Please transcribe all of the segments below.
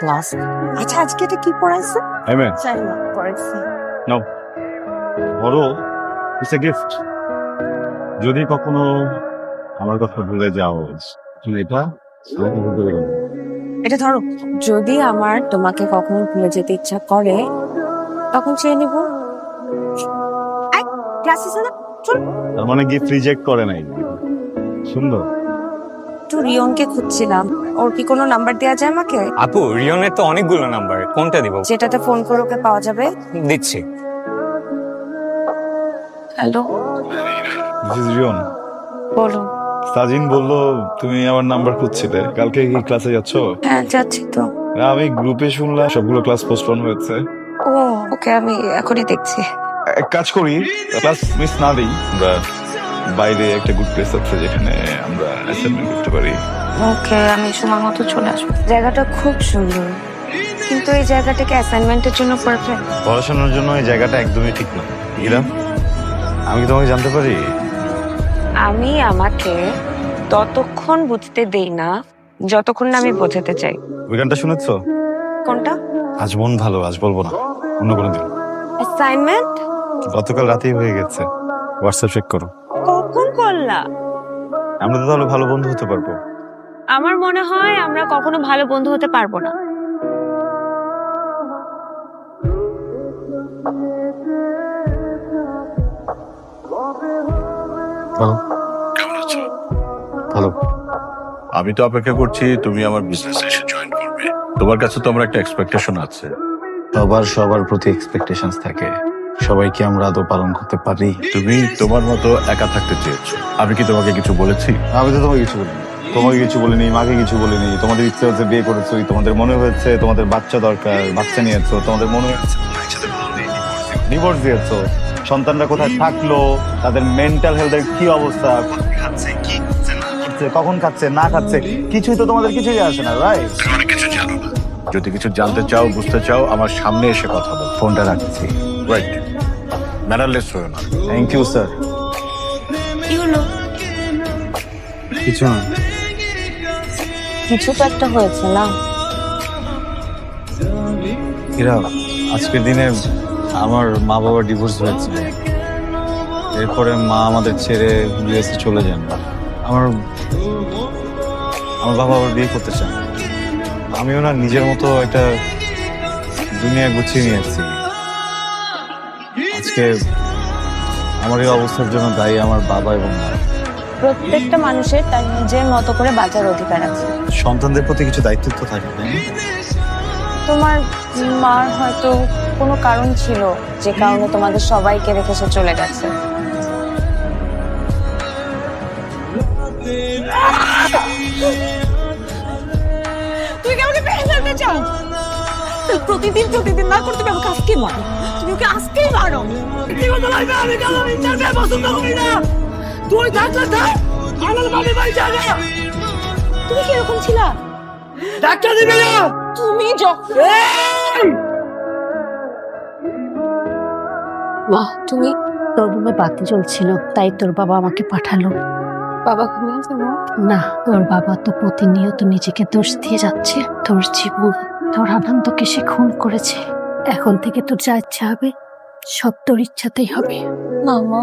Class আচ্ছা আজকে এটা কি পড়াইছে? না পড়াইছে। নাও বড় ইটস এ গিফট যদি কখনো আমার কথা ভুলে যাও তুমি এটা আমাকে না। এটা ধরো যদি আমার তোমাকে কখনো ভুলে যেতে ইচ্ছা করে তখন চেয়ে নিব। ক্লাস না? চল। তার মানে গিফট রিজেক্ট করে নাই। সুন্দর। একটু রিয়নকে খুঁজছিলাম। ওর কি কোনো নাম্বার দেওয়া যায় আমাকে? আপু রিয়নের তো অনেকগুলো নাম্বার কোনটা দিব? যেটাতে ফোন করে ওকে পাওয়া যাবে? দিচ্ছি। হ্যালো রিয়ন বলো। সাজিন বলল তুমি আমার নাম্বার খুঁজছিলে। কালকে কি ক্লাসে যাচ্ছ? হ্যাঁ যাচ্ছি তো। আমি গ্রুপে শুনলাম সবগুলো ক্লাস পোস্টপোন হয়েছে। ও ওকে আমি এখনই দেখছি। এক কাজ করি ক্লাস মিস না দিই আমরা বাইরে একটা গুড প্লেস আছে যেখানে আমরা অ্যাসাইনমেন্ট করতে পারি। ওকে আমি সময় মতো চলে আসব। জায়গাটা খুব সুন্দর কিন্তু এই জায়গাটাকে অ্যাসাইনমেন্টের জন্য পারফেক্ট পড়াশোনার জন্য এই জায়গাটা একদমই ঠিক না। ইরা আমি কি তোমাকে জানতে পারি? আমি আমাকে ততক্ষণ বুঝতে দেই না যতক্ষণ না আমি বোঝাতে চাই। ওই গানটা শুনেছ? কোনটা? আজ মন ভালো আজ বলব না অন্য কোনো দিন। অ্যাসাইনমেন্ট গতকাল রাতেই হয়ে গেছে। হোয়াটসঅ্যাপ চেক করো। কখন করলা? আমরা তো তাহলে ভালো বন্ধু হতে পারব। আমার মনে হয় আমরা কখনো ভালো বন্ধু হতে পারব না। ভালো কেমন আছো ভালো আমি তো অপেক্ষা করছি তুমি আমার বিজনেস এসে জয়েন করবে। তোমার কাছে তো আমার একটা এক্সপেকটেশন আছে। সবার সবার প্রতি এক্সপেকটেশনস থাকে। সবাইকে আমরা আদৌ পালন করতে পারি? তুমি তোমার মতো একা থাকতে চেয়েছো। আমি কি তোমাকে কিছু বলেছি? আমি তো তোমাকে কিছু বলিনি। তোমাকে কিছু বলিনি মাকে কিছু বলিনি। তোমাদের ইচ্ছে হচ্ছে বিয়ে করেছ তোমাদের মনে হয়েছে তোমাদের বাচ্চা দরকার বাচ্চা নিয়েছো তোমাদের মনে হয়েছে ডিভোর্স দিয়েছ। সন্তানরা কোথায় থাকল তাদের মেন্টাল হেলথের কি অবস্থা? খাচ্ছে কি খাচ্ছে না কখন খাচ্ছে না খাচ্ছে কিছুই তো তোমাদের কিছুই আসে না রাইট কিছু জানো না। যদি কিছু জানতে চাও বুঝতে চাও আমার সামনে এসে কথা বল। ফোনটা রাখছি। রাইট ম্যানারলেস হয়ে না। থ্যাংক ইউ স্যার কি হলো কিছু না। কিছু তো একটা হয়েছে না? এরা আজকের দিনে আমার মা বাবার ডিভোর্স হয়েছে। এরপরে মা আমাদের ছেড়ে ইউএসএ চলে যান। আমার আমার বাবা আবার বিয়ে করতে চান আমিও না নিজের মতো একটা দুনিয়া গুছিয়ে নিয়েছি আজকে আমার এই অবস্থার জন্য দায়ী আমার বাবা এবং মা। প্রত্যেকটা মানুষের তার নিজের মতো করে বাঁচার অধিকার আছে। সন্তানদের প্রতি কিছু দায়িত্ব তো থাকে তাই না? তোমার মার হয়তো কোনো কারণ ছিল যে কারণে তোমাদের সবাইকে রেখে সে চলে গেছে। তুমি কি আমাকে মেরে ফেলতে চাও প্রতিদিন প্রতিদিন না করতে আমাকে আজকে মারো। তুমি ওকে আজকেই মারো। কি কথা লাগবে? আমি ইন্টারভিউ পছন্দ করি না? তুই থাকলে থাক আমার বাড়ি বাড়ি যাবে। তুমি কি এরকম ছিলা? ডাক্তার দিবে না। তুমি যখন মা তুমি তোর রুমে বাতি জ্বলছিল তাই তোর বাবা আমাকে পাঠালো। বাবা ঘুমিয়ে না তোর বাবা তো প্রতিনিয়ত নিজেকে দোষ দিয়ে যাচ্ছে তোর জীবন। তোর আনন্দকে সে খুন করেছে। এখন থেকে তোর যা ইচ্ছা হবে সব তোর ইচ্ছাতেই হবে। না মা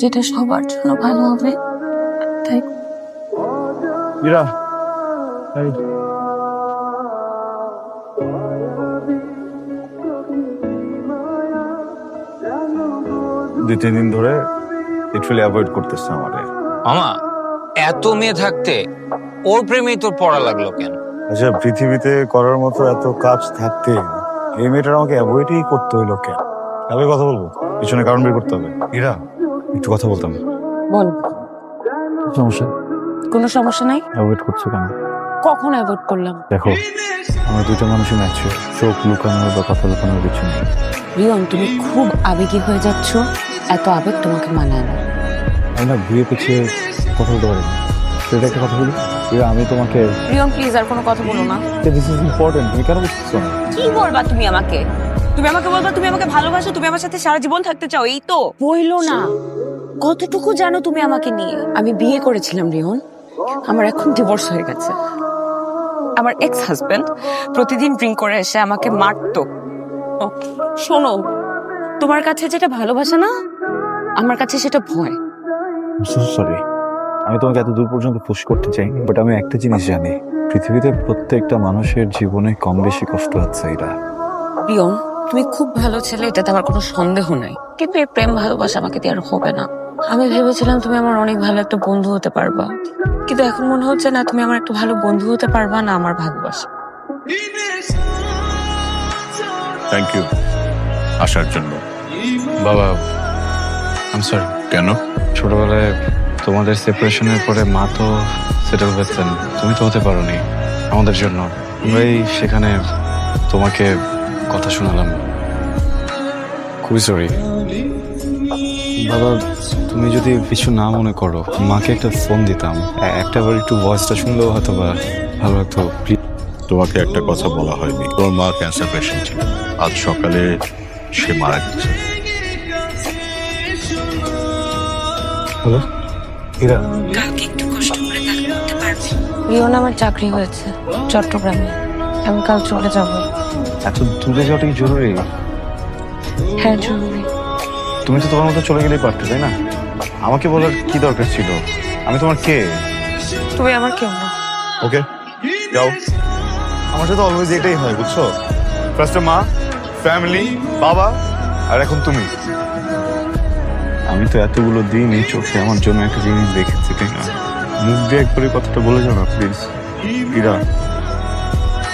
যেটা সবার জন্য ভালো হবে তাই। ইরা এই, দুই তিন দিন ধরে লিটারালি অ্যাভয়েড করতেছে আমাদের। মামা এত মেয়ে থাকতে ওর প্রেমেই তোর পড়া লাগল কেন? আচ্ছা পৃথিবীতে করার মতো এত কাজ থাকতে এই মেয়েটার আমাকে অ্যাভয়েডই করতে হইল কেন? কালকে কথা বলব পিছনে কারণ বের করতে হবে। ইরা একটু কথা বলতাম। বল। সমস্যা? কোনো সমস্যা নাই? অ্যাভয়েড করছ কেন? কখন অ্যাভয়েড করলাম? দেখো আমরা দুটো মানুষই ম্যাচে চোখ লুকানোর বা কথা লুকানোর কিছু নেই। রিয়ন তুমি খুব আবেগী হয়ে যাচ্ছ এত আবেগ তোমাকে মানায় না। আমি না বিয়ে পিছিয়ে কথা বলতে পারি না। সেটা একটা কথা বলি? ইরা, আমি তোমাকে রিয়ন প্লিজ আর কোনো কথা বলো না। দিস ইজ ইম্পর্টেন্ট তুমি কেন বুঝতেছো না কি বলবা তুমি আমাকে? তুমি আমাকে বলবা তুমি আমাকে ভালোবাসো তুমি আমার সাথে সারা জীবন থাকতে চাও এই তো। বইলো না। কতটুকু জানো তুমি আমাকে নিয়ে? আমি বিয়ে করেছিলাম রিহন আমার এখন ডিভোর্স হয়ে গেছে। আমার এক্স হাজবেন্ড প্রতিদিন ড্রিঙ্ক করে এসে আমাকে মারতো। ও, শোনো তোমার কাছে যেটা ভালোবাসা না আমার কাছে সেটা ভয়। সরি আমি তোমাকে এত দূর পর্যন্ত পুশ করতে চাই বাট আমি একটা জিনিস জানি পৃথিবীতে প্রত্যেকটা মানুষের জীবনে কম বেশি কষ্ট হচ্ছে এটা। রিয়ন তুমি খুব ভালো ছেলে এটাতে আমার কোনো সন্দেহ নাই। কিন্তু এই প্রেম ভালোবাসা আমাকে দিয়ে আর হবে না। আমি ভেবেছিলাম তুমি আমার অনেক ভালো একটা বন্ধু হতে পারবা। কিন্তু এখন মনে হচ্ছে না তুমি আমার একটা ভালো বন্ধু হতে পারবা না আমার ভালোবাসা। থ্যাংক ইউ আসার জন্য। বাবা আমি সরি কেন? ছোটবেলায় তোমাদের সেপারেশনের পরে মা তো সেটেল হয়েছেন। তুমি তো হতে পারোনি আমাদের জন্য। আমরাই সেখানে তোমাকে কথা শোনালাম। খুবই সরি বাবা তুমি যদি কিছু না মনে করো মাকে একটা ফোন দিতাম। একটা বার একটু ভয়েসটা শুনলেও হয়তো বা ভালো হতো তোমাকে একটা কথা বলা হয়নি। তোমার মা ক্যান্সার পেশেন্ট ছিল। আজ সকালে সে মারা গেছে। হ্যালো ইরা কালকে একটু কষ্ট করে দেখা করতে পারবে। আমার চাকরি হয়েছে চট্টগ্রামে। আমি কাল চলে যাব। এত দূরে যাওয়াটা কি জরুরি? হ্যাঁ জরুরি। তুমি তো তোমার মতো চলে গেলেই পারতে তাই না? আমাকে বলার কি দরকার ছিল? আমি তোমার কে? তুমি আমার কেউ না। ওকে যাও। আমার সাথে অলওয়েজ এটাই হয় বুঝছ? ফার্স্টে মা ফ্যামিলি বাবা আর এখন তুমি। আমি তো এতগুলো দিন এই চোখে আমার জন্য একটা জিনিস দেখেছি তাই না? মুখ দিয়ে একবারই কথাটা বলে যাও না প্লিজ ইরা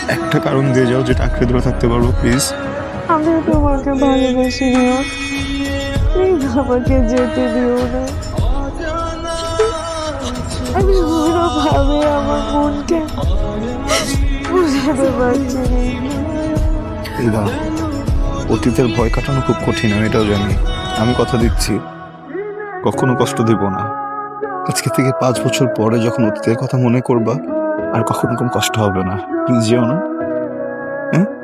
একটা কারণ দিয়ে যাও যেটা আঁকড়ে ধরে থাকতে পারব প্লিজ আমি তোমাকে ভালোবাসি নিও প্লিজ আমাকে যেতে দিও না। আমি কোনোভাবে আমার মনকে। বুঝাতে পারছি অতীতের ভয় কাটানো খুব কঠিন আমি এটাও জানি। আমি কথা দিচ্ছি। কখনো কষ্ট দেব না। আজকে থেকে পাঁচ বছর পরে যখন অতীতের কথা মনে করবা, আর কখনো কোনো কষ্ট হবে না। প্লিজ যেও না? হ্যাঁ?